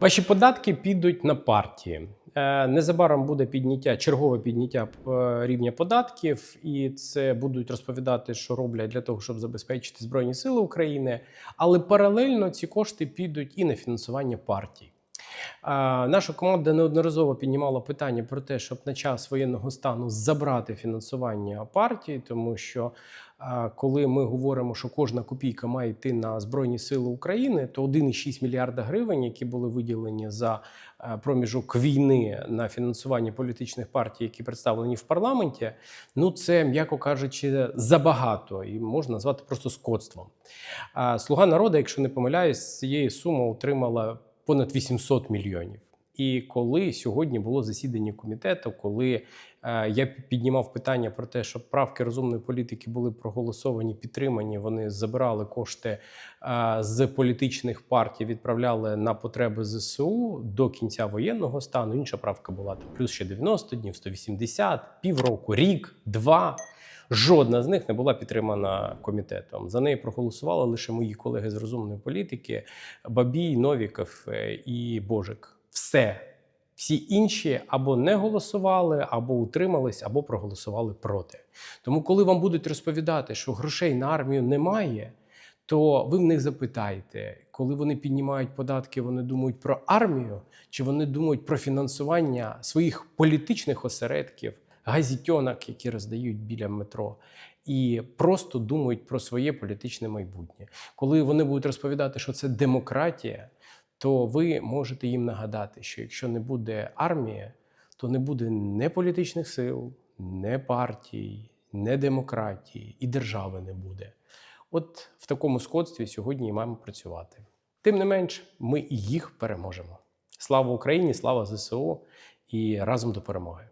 Ваші податки підуть на партії. Е, Незабаром буде підняття, чергове підняття е, рівня податків, і це будуть розповідати, що роблять для того, щоб забезпечити Збройні Сили України. Але паралельно ці кошти підуть і на фінансування партій. Наша команда неодноразово піднімала питання про те, щоб на час воєнного стану забрати фінансування партії, тому що коли ми говоримо, що кожна копійка має йти на Збройні Сили України, то 1,6 мільярда гривень, які були виділені за проміжок війни на фінансування політичних партій, які представлені в парламенті, ну це, м'яко кажучи, забагато і можна назвати просто скотством. Слуга народу, якщо не помиляюсь, з цієї суми отримала понад 800 мільйонів. І коли сьогодні було засідання комітету, коли е, я піднімав питання про те, щоб правки розумної політики були проголосовані, підтримані, вони забирали кошти е, з політичних партій, відправляли на потреби ЗСУ до кінця воєнного стану. Інша правка була там плюс ще 90 днів, 180, півроку, рік, два. Жодна з них не була підтримана комітетом. За неї проголосували лише мої колеги з розумної політики: Бабій, Новіков е, і Божик. Все. Всі інші або не голосували, або утримались, або проголосували проти. Тому, коли вам будуть розповідати, що грошей на армію немає, то ви в них запитаєте, коли вони піднімають податки, вони думають про армію, чи вони думають про фінансування своїх політичних осередків, газітьонок, які роздають біля метро, і просто думають про своє політичне майбутнє. Коли вони будуть розповідати, що це демократія, то ви можете їм нагадати, що якщо не буде армії, то не буде не політичних сил, не партій, не демократії, і держави не буде. От в такому скотстві сьогодні і маємо працювати. Тим не менш, ми їх переможемо. Слава Україні, слава ЗСУ і разом до перемоги!